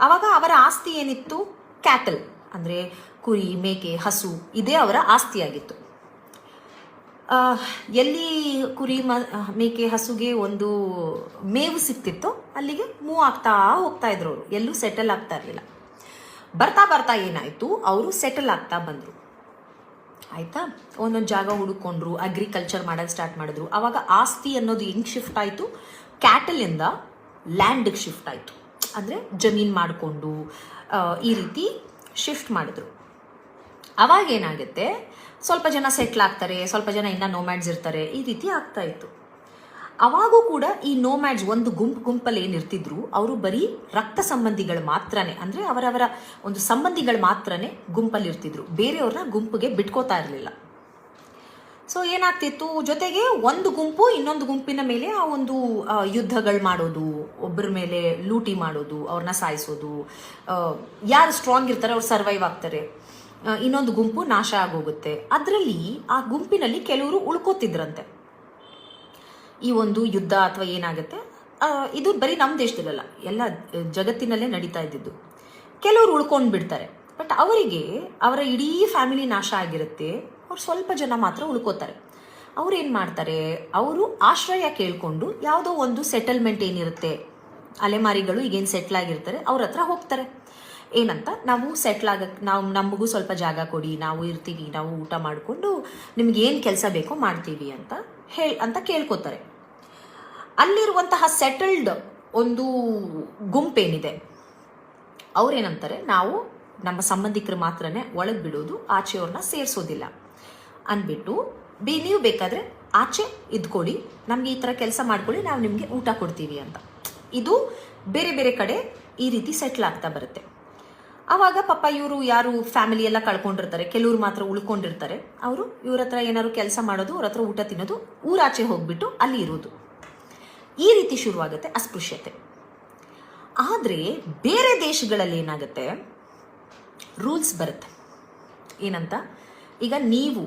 ಅವಾಗ ಅವರ ಆಸ್ತಿ ಏನಿತ್ತು? ಕ್ಯಾಟಲ್ ಅಂದರೆ ಕುರಿ, ಮೇಕೆ, ಹಸು, ಇದೇ ಅವರ ಆಸ್ತಿಯಾಗಿತ್ತು. ಎಲ್ಲಿ ಕುರಿ, ಮ, ಮೇಕೆ, ಹಸುಗೆ ಒಂದು ಮೇವು ಸಿಕ್ತಿತ್ತು ಅಲ್ಲಿಗೆ ಮೂವ್ ಆಗ್ತಾ ಹೋಗ್ತಾ ಇದ್ರು ಅವರು. ಎಲ್ಲೂ ಸೆಟಲ್ ಆಗ್ತಾ ಇರಲಿಲ್ಲ. ಬರ್ತಾ ಬರ್ತಾ ಏನಾಯಿತು? ಅವರು ಸೆಟಲ್ ಆಗ್ತಾ ಬಂದರು. ಆಯಿತಾ? ಒಂದೊಂದು ಜಾಗ ಹುಡುಕೊಂಡ್ರು ಅಗ್ರಿಕಲ್ಚರ್ ಮಾಡೋದು ಸ್ಟಾರ್ಟ್ ಮಾಡಿದ್ರು. ಅವಾಗ ಆಸ್ತಿ ಅನ್ನೋದು ಹೆಂಗೆ ಶಿಫ್ಟ್ ಆಯಿತು? ಕ್ಯಾಟಲಿಂದ ಲ್ಯಾಂಡಿಗೆ ಶಿಫ್ಟ್ ಆಯಿತು. ಅಂದರೆ ಜಮೀನು ಮಾಡಿಕೊಂಡು ಈ ರೀತಿ ಶಿಫ್ಟ್ ಮಾಡಿದ್ರು. ಅವಾಗ ಏನಾಗುತ್ತೆ? ಸ್ವಲ್ಪ ಜನ ಸೆಟ್ಲ್ ಆಗ್ತಾರೆ, ಸ್ವಲ್ಪ ಜನ ಇನ್ನೂ ನೋಮ್ಯಾಡ್ಸ್ ಇರ್ತಾರೆ. ಈ ರೀತಿ ಆಗ್ತಾ ಇತ್ತು. ಅವಾಗೂ ಕೂಡ ಈ ನೋಮ್ಯಾಡ್ಸ್ ಒಂದು ಗುಂಪು ಗುಂಪಲ್ಲಿ ಏನಿರ್ತಿದ್ರು, ಅವರು ಬರೀ ರಕ್ತ ಸಂಬಂಧಿಗಳು ಮಾತ್ರನೇ, ಅಂದರೆ ಅವರವರ ಒಂದು ಸಂಬಂಧಿಗಳು ಮಾತ್ರನೇ ಗುಂಪಲ್ಲಿ ಇರ್ತಿದ್ರು. ಬೇರೆಯವ್ರನ್ನ ಗುಂಪಿಗೆ ಬಿಟ್ಕೋತಾ ಇರಲಿಲ್ಲ. ಸೊ ಏನಾಗ್ತಿತ್ತು? ಜೊತೆಗೆ ಒಂದು ಗುಂಪು ಇನ್ನೊಂದು ಗುಂಪಿನ ಮೇಲೆ ಆ ಒಂದು ಯುದ್ಧಗಳು ಮಾಡೋದು ಒಬ್ಬರ ಮೇಲೆ ಲೂಟಿ ಮಾಡೋದು, ಅವ್ರನ್ನ ಸಾಯಿಸೋದು ಯಾರು ಸ್ಟ್ರಾಂಗ್ ಇರ್ತಾರೆ ಅವ್ರು ಸರ್ವೈವ್ ಆಗ್ತಾರೆ. ಇನ್ನೊಂದು ಗುಂಪು ನಾಶ ಆಗೋಗುತ್ತೆ. ಅದರಲ್ಲಿ ಆ ಗುಂಪಿನಲ್ಲಿ ಕೆಲವರು ಉಳ್ಕೋತಿದ್ರಂತೆ. ಈ ಒಂದು ಯುದ್ಧ ಅಥವಾ ಏನಾಗುತ್ತೆ? ಇದು ಬರೀ ನಮ್ಮ ದೇಶದಲ್ಲ ಎಲ್ಲ ಜಗತ್ತಿನಲ್ಲೇ ನಡೀತಾ ಇದ್ದಿದ್ದು. ಕೆಲವರು ಉಳ್ಕೊಂಡು ಬಿಡ್ತಾರೆ. ಬಟ್ ಅವರಿಗೆ ಅವರ ಇಡೀ ಫ್ಯಾಮಿಲಿ ನಾಶ ಆಗಿರುತ್ತೆ. ಅವ್ರು ಸ್ವಲ್ಪ ಜನ ಮಾತ್ರ ಉಳ್ಕೋತಾರೆ. ಅವ್ರು ಏನು ಮಾಡ್ತಾರೆ? ಅವರು ಆಶ್ರಯ ಕೇಳಿಕೊಂಡು ಯಾವುದೋ ಒಂದು ಸೆಟಲ್ಮೆಂಟ್ ಏನಿರುತ್ತೆ, ಅಲೆಮಾರಿಗಳು ಈಗೇನು ಸೆಟ್ಲ್ ಆಗಿರ್ತಾರೆ, ಅವ್ರ ಹತ್ರ ಹೋಗ್ತಾರೆ. ಏನಂತ? ನಾವು ಸೆಟ್ಲ್ ಆಗ, ನಾವು, ನಮಗೂ ಸ್ವಲ್ಪ ಜಾಗ ಕೊಡಿ, ನಾವು ಇರ್ತೀವಿ, ನಾವು ಊಟ ಮಾಡಿಕೊಂಡು ನಿಮ್ಗೆ ಏನು ಕೆಲಸ ಬೇಕೋ ಮಾಡ್ತೀವಿ ಅಂತ ಹೇಳಿ, ಅಂತ ಕೇಳ್ಕೊತಾರೆ. ಅಲ್ಲಿರುವಂತಹ ಸೆಟಲ್ಡ್ ಒಂದು ಗುಂಪೇನಿದೆ. ಅವ್ರೇನಂತಾರೆ, ನಾವು ನಮ್ಮ ಸಂಬಂಧಿಕರು ಮಾತ್ರನೇ ಒಳಗೆ ಬಿಡೋದು ಆಚೆಯವ್ರನ್ನ ಸೇರಿಸೋದಿಲ್ಲ. ಅಂದ್ಬಿಟ್ಟು, ಬಿ, ನೀವು ಬೇಕಾದರೆ ಆಚೆ ಇದ್ಕೊಳ್ಳಿ, ನಮಗೆ ಈ ಥರ ಕೆಲಸ ಮಾಡ್ಕೊಳ್ಳಿ, ನಾವು ನಿಮಗೆ ಊಟ ಕೊಡ್ತೀವಿ ಅಂತ. ಇದು ಬೇರೆ ಬೇರೆ ಕಡೆ ಈ ರೀತಿ ಸೆಟ್ಲ್ ಆಗ್ತಾ ಬರುತ್ತೆ. ಆವಾಗ ಪಾಪ ಇವರು ಯಾರು ಫ್ಯಾಮಿಲಿ ಎಲ್ಲ ಕಳ್ಕೊಂಡಿರ್ತಾರೆ, ಕೆಲವರು ಮಾತ್ರ ಉಳ್ಕೊಂಡಿರ್ತಾರೆ. ಅವರು ಇವ್ರ ಹತ್ರ ಏನಾದ್ರು ಕೆಲಸ ಮಾಡೋದು, ಅವ್ರ ಹತ್ರ ಊಟ ತಿನ್ನೋದು, ಊರಾಚೆ ಹೋಗ್ಬಿಟ್ಟು ಅಲ್ಲಿ ಇರೋದು. ಈ ರೀತಿ ಶುರುವಾಗುತ್ತೆ ಅಸ್ಪೃಶ್ಯತೆ. ಆದರೆ ಬೇರೆ ದೇಶಗಳಲ್ಲಿ ಏನಾಗುತ್ತೆ? ರೂಲ್ಸ್ ಬರುತ್ತೆ. ಏನಂತ? ಈಗ ನೀವು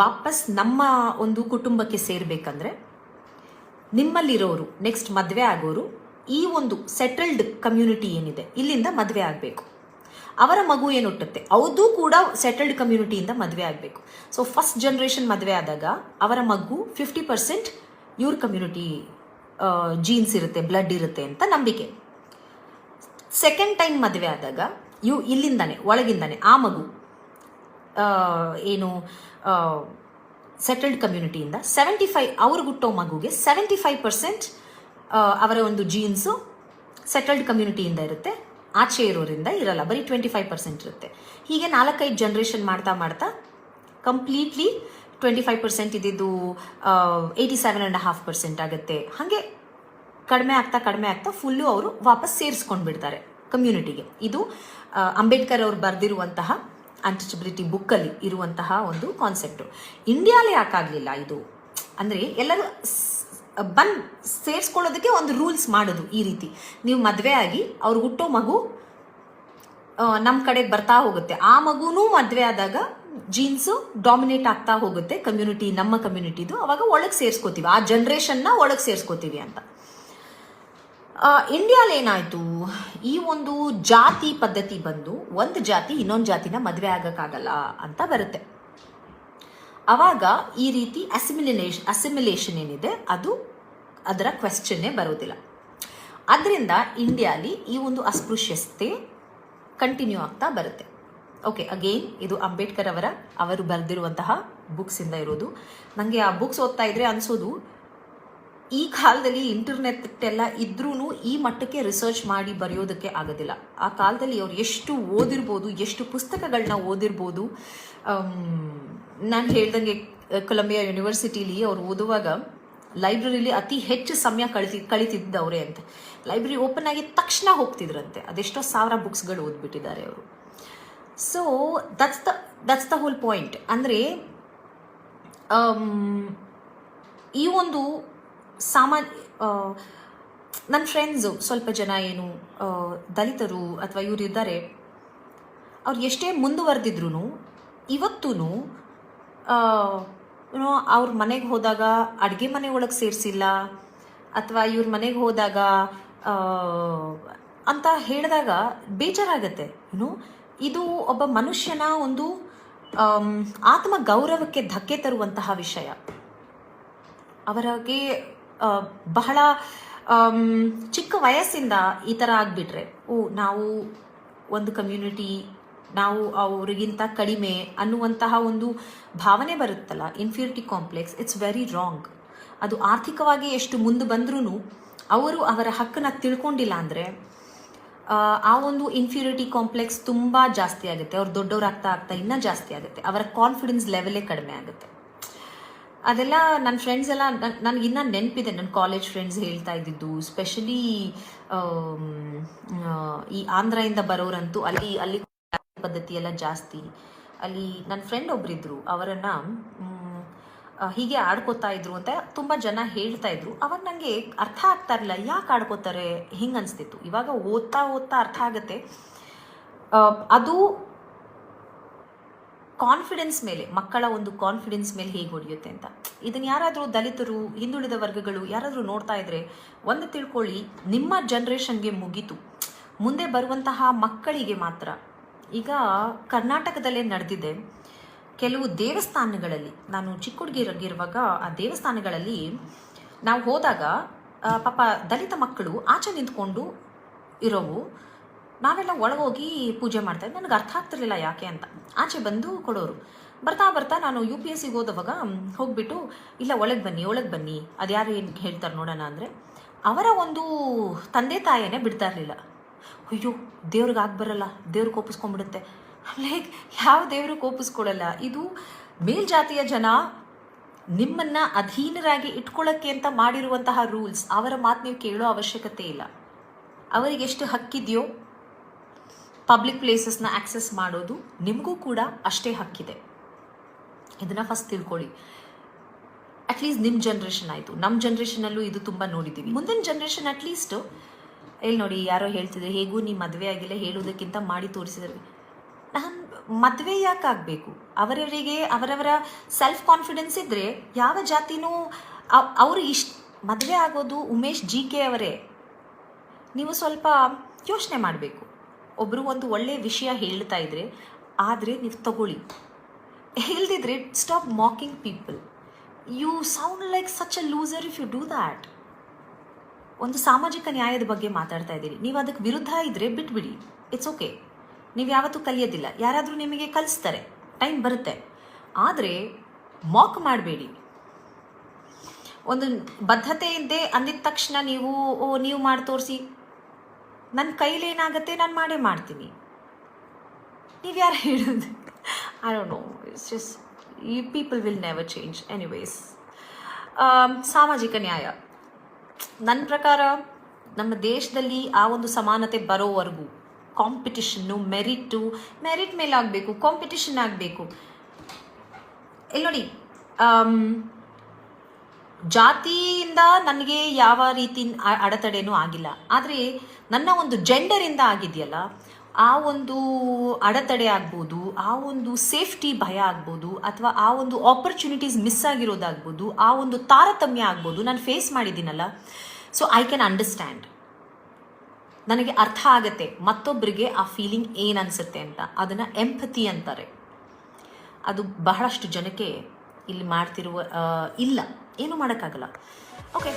ವಾಪಸ್ ನಮ್ಮ ಒಂದು ಕುಟುಂಬಕ್ಕೆ ಸೇರಬೇಕಂದ್ರೆ ನಿಮ್ಮಲ್ಲಿರೋರು ನೆಕ್ಸ್ಟ್ ಮದುವೆ ಆಗೋರು, ಈ ಒಂದು ಸೆಟಲ್ಡ್ ಕಮ್ಯುನಿಟಿ ಏನಿದೆ, ಇಲ್ಲಿಂದ ಮದುವೆ ಆಗಬೇಕು. ಅವರ ಮಗು ಏನು ಹುಟ್ಟುತ್ತೆ? ಅದು ಕೂಡ ಸೆಟಲ್ಡ್ ಕಮ್ಯುನಿಟಿಯಿಂದ ಮದುವೆ ಆಗಬೇಕು. ಸೊ ಫಸ್ಟ್ ಜನ್ರೇಷನ್ ಮದುವೆ ಆದಾಗ ಅವರ ಮಗು ಫಿಫ್ಟಿ ಪರ್ಸೆಂಟ್ ಇವ್ರ ಕಮ್ಯುನಿಟಿ ಜೀನ್ಸ್ ಇರುತ್ತೆ ಬ್ಲಡ್ ಇರುತ್ತೆ ಅಂತ ನಂಬಿಕೆ. ಸೆಕೆಂಡ್ ಟೈಮ್ ಮದುವೆ ಆದಾಗ ಇವು ಇಲ್ಲಿಂದಾನೆ, ಒಳಗಿಂದಾನೆ, ಆ ಮಗು ಏನು ಸೆಟಲ್ಡ್ ಕಮ್ಯುನಿಟಿಯಿಂದ ಸೆವೆಂಟಿ ಫೈವ್ ಅವ್ರಿಗೆ ಹುಟ್ಟೋ ಮಗುಗೆ ಸೆವೆಂಟಿ ಫೈವ್ ಪರ್ಸೆಂಟ್ ಅವರ ಒಂದು ಜೀನ್ಸು ಸೆಟಲ್ಡ್ ಕಮ್ಯುನಿಟಿಯಿಂದ ಇರುತ್ತೆ, ಆಚೆ ಇರೋರಿಂದ ಇರಲ್ಲ, ಬರೀ ಟ್ವೆಂಟಿ ಫೈವ್ ಪರ್ಸೆಂಟ್ ಇರುತ್ತೆ. ಹೀಗೆ ನಾಲ್ಕೈದು ಜನ್ರೇಷನ್ ಮಾಡ್ತಾ ಮಾಡ್ತಾ ಕಂಪ್ಲೀಟ್ಲಿ ಟ್ವೆಂಟಿ ಫೈವ್ ಪರ್ಸೆಂಟ್ ಇದ್ದಿದ್ದು eighty seven and half percent ಆಗುತ್ತೆ. ಹಾಗೆ ಕಡಿಮೆ ಆಗ್ತಾ ಕಡಿಮೆ ಆಗ್ತಾ ಫುಲ್ಲು ಅವರು ವಾಪಸ್ ಸೇರಿಸ್ಕೊಂಡು ಬಿಡ್ತಾರೆ ಕಮ್ಯುನಿಟಿಗೆ ಇದು ಅಂಬೇಡ್ಕರ್ ಅವರು ಬರೆದಿರುವಂತಹ ಅನ್ಟಚಬಿಲಿಟಿ ಬುಕ್ಕಲ್ಲಿ ಇರುವಂತಹ ಒಂದು ಕಾನ್ಸೆಪ್ಟು ಇಂಡಿಯಾಲೇ ಯಾಕಾಗಲಿಲ್ಲ ಇದು? ಅಂದರೆ ಎಲ್ಲರೂ ಬಂದು ಸೇರಿಸ್ಕೊಳ್ಳೋದಕ್ಕೆ ಒಂದು ರೂಲ್ಸ್ ಮಾಡೋದು ಈ ರೀತಿ. ನೀವು ಮದುವೆ ಆಗಿ ಅವ್ರು ಹುಟ್ಟೋ ಮಗು ನಮ್ಮ ಕಡೆಗೆ ಬರ್ತಾ ಹೋಗುತ್ತೆ. ಆ ಮಗುನೂ ಮದುವೆ ಆದಾಗ ಜೀನ್ಸು ಡಾಮಿನೇಟ್ ಆಗ್ತಾ ಹೋಗುತ್ತೆ ಕಮ್ಯುನಿಟಿ ನಮ್ಮ ಕಮ್ಯುನಿಟಿದು ಅವಾಗ ಒಳಗೆ ಸೇರಿಸ್ಕೋತೀವಿ. ಆ ಜನ್ರೇಷನ್ನ ಒಳಗೆ ಸೇರಿಸ್ಕೋತೀವಿ ಅಂತ. ಇಂಡಿಯಾಲಿ ಏನಾಯಿತು? ಈ ಒಂದು ಜಾತಿ ಪದ್ಧತಿ ಬಂದು ಒಂದು ಜಾತಿ ಇನ್ನೊಂದು ಜಾತಿನ ಮದುವೆ ಆಗೋಕ್ಕಾಗಲ್ಲ ಅಂತ ಬರುತ್ತೆ. ಅವಾಗ ಈ ರೀತಿ ಅಸಿಮಿಲೇಷನ್ ಅಸಿಮಿಲೇಷನ್ ಏನಿದೆ, ಅದು ಅದರ ಕ್ವೆಶ್ಚನ್ನೇ ಬರೋದಿಲ್ಲ. ಅದರಿಂದ ಇಂಡಿಯಾಲಿ ಈ ಒಂದು ಅಸ್ಪೃಶ್ಯತೆ ಕಂಟಿನ್ಯೂ ಆಗ್ತಾ ಬರುತ್ತೆ. ಓಕೆ ಅಗೇನ್ ಇದು ಅಂಬೇಡ್ಕರ್ ಅವರ, ಅವರು ಬರೆದಿರುವಂತಹ ಬುಕ್ಸಿಂದ ಇರೋದು. ನನಗೆ ಆ ಬುಕ್ಸ್ ಓದ್ತಾ ಇದ್ರೆ ಅನ್ಸೋದು, ಈ ಕಾಲದಲ್ಲಿ ಇಂಟರ್ನೆಟ್ ಎಲ್ಲ ಇದ್ರೂ ಈ ಮಟ್ಟಕ್ಕೆ ರಿಸರ್ಚ್ ಮಾಡಿ ಬರೆಯೋದಕ್ಕೆ ಆಗೋದಿಲ್ಲ. ಆ ಕಾಲದಲ್ಲಿ ಅವ್ರು ಎಷ್ಟು ಓದಿರ್ಬೋದು, ಎಷ್ಟು ಪುಸ್ತಕಗಳನ್ನ ಓದಿರ್ಬೋದು ನಾನು ಹೇಳ್ದಂಗೆ ಕೊಲಂಬಿಯಾ ಯೂನಿವರ್ಸಿಟಿಲಿ ಅವ್ರು ಓದುವಾಗ ಲೈಬ್ರರಿಲಿ ಅತಿ ಹೆಚ್ಚು ಸಮಯ ಕಳಿತಿ, ಕಳಿತಿದ್ದವ್ರೆ ಅಂತ. ಲೈಬ್ರರಿ ಓಪನ್ ಆಗಿದ ತಕ್ಷಣ ಹೋಗ್ತಿದ್ರಂತೆ. ಅದೆಷ್ಟೋ ಸಾವಿರ ಬುಕ್ಸ್ಗಳು ಓದ್ಬಿಟ್ಟಿದ್ದಾರೆ ಅವರು. So that's the that's the whole point ಅಂದರೆ ಈ ಒಂದು ಸಾಮಾನ್ಯ ನನ್ನ ಫ್ರೆಂಡ್ಸು ಸ್ವಲ್ಪ ಜನ ಏನು ದಲಿತರು ಅಥವಾ ಇವರು ಇದ್ದಾರೆ, ಅವ್ರು ಎಷ್ಟೇ ಮುಂದುವರೆದಿದ್ರು ಇವತ್ತೂ ಅವ್ರ ಮನೆಗೆ ಹೋದಾಗ ಅಡುಗೆ ಮನೆ ಒಳಗೆ ಸೇರಿಸಿಲ್ಲ, ಅಥವಾ ಇವ್ರ ಮನೆಗೆ ಹೋದಾಗ ಅಂತ ಹೇಳಿದಾಗ ಬೇಜಾರಾಗತ್ತೆ ಏನು ಇದು ಒಬ್ಬ ಮನುಷ್ಯನ ಒಂದು ಆತ್ಮ ಗೌರವಕ್ಕೆ ಧಕ್ಕೆ ತರುವಂತಹ ವಿಷಯ. ಅವರಿಗೆ ಬಹಳ ಚಿಕ್ಕ ವಯಸ್ಸಿಂದ ಈ ಥರ ಆಗಿಬಿಟ್ರೆ, ಓ, ನಾವು ಒಂದು ಕಮ್ಯುನಿಟಿ ನಾವು ಅವರಿಗಿಂತ ಕಡಿಮೆ ಅನ್ನುವಂತಹ ಒಂದು ಭಾವನೆ ಬರುತ್ತಲ್ಲ. Inferiority complex it's very wrong ಅದು ಆರ್ಥಿಕವಾಗಿ ಎಷ್ಟು ಮುಂದೆ ಬಂದ್ರೂ ಅವರು ಅವರ ಹಕ್ಕನ್ನು ತಿಳ್ಕೊಂಡಿಲ್ಲ ಅಂದರೆ ಆ ಒಂದು ಇನ್ಫ್ಯೂರಿಟಿ ಕಾಂಪ್ಲೆಕ್ಸ್ ತುಂಬ ಜಾಸ್ತಿ ಆಗುತ್ತೆ. ಅವ್ರು ದೊಡ್ಡವ್ರು ಆಗ್ತಾ ಆಗ್ತಾ ಇನ್ನೂ ಜಾಸ್ತಿ ಆಗುತ್ತೆ. ಅವರ ಕಾನ್ಫಿಡೆನ್ಸ್ ಲೆವೆಲೇ ಕಡಿಮೆ ಆಗುತ್ತೆ. ಅದೆಲ್ಲ ನನ್ನ ಫ್ರೆಂಡ್ಸ್ ಎಲ್ಲ ನನಗೆ ಇನ್ನ ನೆನಪಿದೆ. ನನ್ನ ಕಾಲೇಜ್ ಫ್ರೆಂಡ್ಸ್ ಹೇಳ್ತಾ ಇದ್ದಿದ್ದು ಸ್ಪೆಷಲಿ ಈ ಆಂಧ್ರದಿಂದ ಬರೋರಂತೂ ಅಲ್ಲಿ ಅಲ್ಲಿ ಪದ್ಧತಿ ಎಲ್ಲ ಜಾಸ್ತಿ. ಅಲ್ಲಿ ನನ್ನ ಫ್ರೆಂಡ್ ಒಬ್ರಿದ್ರು, ಅವರನ್ನ ಹೀಗೆ ಆಡ್ಕೋತಾ ಇದ್ರು ಅಂತ ತುಂಬ ಜನ ಹೇಳ್ತಾ ಇದ್ರು. ಅವಾಗ ನನಗೆ ಅರ್ಥ ಆಗ್ತಾ ಇರಲಿಲ್ಲ, ಯಾಕೆ ಆಡ್ಕೋತಾರೆ? ಹಿಂಗೆ ಅನಿಸ್ತಿತ್ತು? ಇವಾಗ ಓದ್ತಾ ಓದ್ತಾ ಅರ್ಥ ಆಗುತ್ತೆ. ಅದು ಕಾನ್ಫಿಡೆನ್ಸ್ ಮೇಲೆ, ಮಕ್ಕಳ ಒಂದು ಕಾನ್ಫಿಡೆನ್ಸ್ ಮೇಲೆ ಹೇಗೆ ಹೊಡೆಯುತ್ತೆ ಅಂತ. ಇದನ್ನ ಯಾರಾದರೂ ದಲಿತರು, ಹಿಂದುಳಿದ ವರ್ಗಗಳು ಯಾರಾದರೂ ನೋಡ್ತಾ ಇದ್ರೆ ಒಂದು ತಿಳ್ಕೊಳ್ಳಿ, ನಿಮ್ಮ ಜನ್ರೇಷನ್ಗೆ ಮುಗೀತು. ಮುಂದೆ ಬರುವಂತಹ ಮಕ್ಕಳಿಗೆ ಮಾತ್ರ. ಈಗ ಕರ್ನಾಟಕದಲ್ಲೇ ನಡೆದಿದೆ. ಕೆಲವು ದೇವಸ್ಥಾನಗಳಲ್ಲಿ, ನಾನು ಚಿಕ್ಕ ಹುಡುಗಿರಾಗಿರುವಾಗ ಆ ದೇವಸ್ಥಾನಗಳಲ್ಲಿ ನಾವು ಹೋದಾಗ ಪಾಪ ದಲಿತ ಮಕ್ಕಳು ಆಚೆ ನಿಂತ್ಕೊಂಡು ಇರೋವು. ನಾವೆಲ್ಲ ಒಳಗೋಗಿ ಪೂಜೆ ಮಾಡ್ತಾ, ನನಗೆ ಅರ್ಥ ಆಗ್ತಿರ್ಲಿಲ್ಲ ಯಾಕೆ ಅಂತ. ಆಚೆ ಬಂದು ಕೊಡೋರು. ಬರ್ತಾ ಬರ್ತಾ ನಾನು ಯು ಪಿ ಎಸ್ ಸಿಗೆ ಹೋದವಾಗ, ಹೋಗ್ಬಿಟ್ಟು, ಇಲ್ಲ, ಒಳಗೆ ಬನ್ನಿ ಒಳಗೆ ಬನ್ನಿ. ಅದ್ಯಾರು ಏನು ಹೇಳ್ತಾರೆ ನೋಡೋಣ ಅಂದರೆ, ಅವರ ಒಂದು ತಂದೆ ತಾಯಿಯೇ ಬಿಡ್ತಾ ಇರಲಿಲ್ಲ. ಅಯ್ಯೋ, ದೇವ್ರಿಗೆ ಆಗಿ ಬರಲ್ಲ ದೇವ್ರಿಗೆ ಕೋಪಿಸ್ಕೊಂಡ್ಬಿಡುತ್ತೆ. ಲೈಕ್ ಯಾವ ದೇವರು ಕೋಪಿಸ್ಕೊಳ್ಳಲ್ಲ. ಇದು ಮೇಲ್ಜಾತಿಯ ಜನ ನಿಮ್ಮನ್ನ ಅಧೀನರಾಗಿ ಇಟ್ಕೊಳ್ಳೋಕ್ಕೆ ಅಂತ ಮಾಡಿರುವಂತಹ ರೂಲ್ಸ್. ಅವರ ಮಾತು ನೀವು ಕೇಳೋ ಅವಶ್ಯಕತೆ ಇಲ್ಲ. ಅವರಿಗೆ ಎಷ್ಟು ಹಕ್ಕಿದೆಯೋ ಪಬ್ಲಿಕ್ ಪ್ಲೇಸಸ್ನ ಆಕ್ಸೆಸ್ ಮಾಡೋದು ನಿಮಗೂ ಕೂಡ ಅಷ್ಟೇ ಹಕ್ಕಿದೆ. ಇದನ್ನ ಫಸ್ಟ್ ತಿಳ್ಕೊಳ್ಳಿ. ಅಟ್ಲೀಸ್ಟ್ ನಿಮ್ಮ ಜನ್ರೇಷನ್ ಆಯಿತು. ನಮ್ಮ ಜನ್ರೇಷನಲ್ಲೂ ಇದು ತುಂಬ ನೋಡಿದ್ದೀವಿ ಮುಂದಿನ ಜನ್ರೇಷನ್ ಅಟ್ಲೀಸ್ಟ್ ಇಲ್ಲಿ ನೋಡಿ, ಯಾರೋ ಹೇಳ್ತಿದ್ರು, ಹೇಗೂ ನೀವು ಮದುವೆ ಆಗಿಲ್ಲ, ಹೇಳೋದಕ್ಕಿಂತ ಮಾಡಿ ತೋರಿಸಿದ್ರೆ. ನಾನು ಮದುವೆ ಯಾಕೆ ಆಗಬೇಕು? ಅವರವರಿಗೆ, ಅವರವರ ಸೆಲ್ಫ್ ಕಾನ್ಫಿಡೆನ್ಸ್ ಇದ್ದರೆ ಯಾವ ಜಾತಿನೂ ಅವ್- ಅವರು ಇಷ್ಟ, ಮದುವೆ ಆಗೋದು ಉಮೇಶ್ ಜಿ ಕೆ ಅವರೇ. ನೀವು ಸ್ವಲ್ಪ ಯೋಚನೆ ಮಾಡಬೇಕು. ಒಬ್ಬರು ಒಂದು ಒಳ್ಳೆಯ ವಿಷಯ ಹೇಳ್ತಾ ಇದ್ರೆ, ಆದರೆ ನೀವು ತಗೊಳ್ಳಿ. ಹೇಳ್ದಿದ್ರೆ stop mocking people you sound like such a loser if you do that ಒಂದು ಸಾಮಾಜಿಕ ನ್ಯಾಯದ ಬಗ್ಗೆ ಮಾತಾಡ್ತಾ ಇದ್ದೀರಿ. ನೀವು ಅದಕ್ಕೆ ವಿರುದ್ಧ ಇದ್ದರೆ ಬಿಟ್ಬಿಡಿ. ಇಟ್ಸ್ ಓಕೆ ನೀವು ಯಾವತ್ತೂ ಕಲಿಯೋದಿಲ್ಲ. ಯಾರಾದರೂ ನಿಮಗೆ ಕಲಿಸ್ತಾರೆ. ಟೈಮ್ ಬರುತ್ತೆ. ಆದರೆ ಮಾಕ್ ಮಾಡಬೇಡಿ. ಒಂದು ಬದ್ಧತೆ ಇದ್ದೆ ಅಂದಿದ ತಕ್ಷಣ ನೀವು, ಓ, ನೀವು ಮಾಡಿ ತೋರಿಸಿ. ನನ್ನ ಕೈಲಿ ಏನಾಗುತ್ತೆ ನಾನು ಮಾಡೇ ಮಾಡ್ತೀನಿ. ನೀವು ಯಾರು ಹೇಳೋದು? I don't know it's just ಈ people will never change anyways ಸಾಮಾಜಿಕ ನ್ಯಾಯ. ನನ್ನ ಪ್ರಕಾರ ನಮ್ಮ ದೇಶದಲ್ಲಿ ಆ ಒಂದು ಸಮಾನತೆ ಬರೋವರೆಗೂ ಕಾಂಪಿಟಿಷನ್ನು ಮೆರಿಟು ಮೆರಿಟ್ ಮೇಲೆ ಆಗಬೇಕು ಕಾಂಪಿಟಿಷನ್ ಆಗಬೇಕು. ಇಲ್ಲಿ ನೋಡಿ ಜಾತಿಯಿಂದ ನನಗೆ ಯಾವ ರೀತಿ ಅಡೆತಡೆನೂ ಆಗಿಲ್ಲ. ಆದರೆ ನನ್ನ ಒಂದು ಜೆಂಡರಿಂದ ಆಗಿದೆಯಲ್ಲ, ಆ ಒಂದು ಅಡೆತಡೆ ಆಗ್ಬೋದು, ಆ ಒಂದು ಸೇಫ್ಟಿ ಭಯ ಆಗ್ಬೋದು, ಅಥವಾ ಆ ಒಂದು ಆಪರ್ಚುನಿಟೀಸ್ ಮಿಸ್ ಆಗಿರೋದಾಗ್ಬೋದು, ಆ ಒಂದು ತಾರತಮ್ಯ ಆಗ್ಬೋದು, ನಾನು ಫೇಸ್ ಮಾಡಿದ್ದೀನಲ್ಲ ಸೊ ಐ ಕ್ಯಾನ್ ಅಂಡರ್ಸ್ಟ್ಯಾಂಡ್ ನನಗೆ ಅರ್ಥ ಆಗತ್ತೆ ಮತ್ತೊಬ್ಬರಿಗೆ ಆ ಫೀಲಿಂಗ್ ಏನು ಅನಿಸುತ್ತೆ ಅಂತ. ಅದನ್ನು ಎಂಪತಿ ಅಂತಾರೆ. ಅದು ಬಹಳಷ್ಟು ಜನಕ್ಕೆ ಇಲ್ಲಿ ಮಾಡ್ತಿರುವ ಇಲ್ಲ. ಏನು ಮಾಡೋಕ್ಕಾಗಲ್ಲ. ಓಕೆ.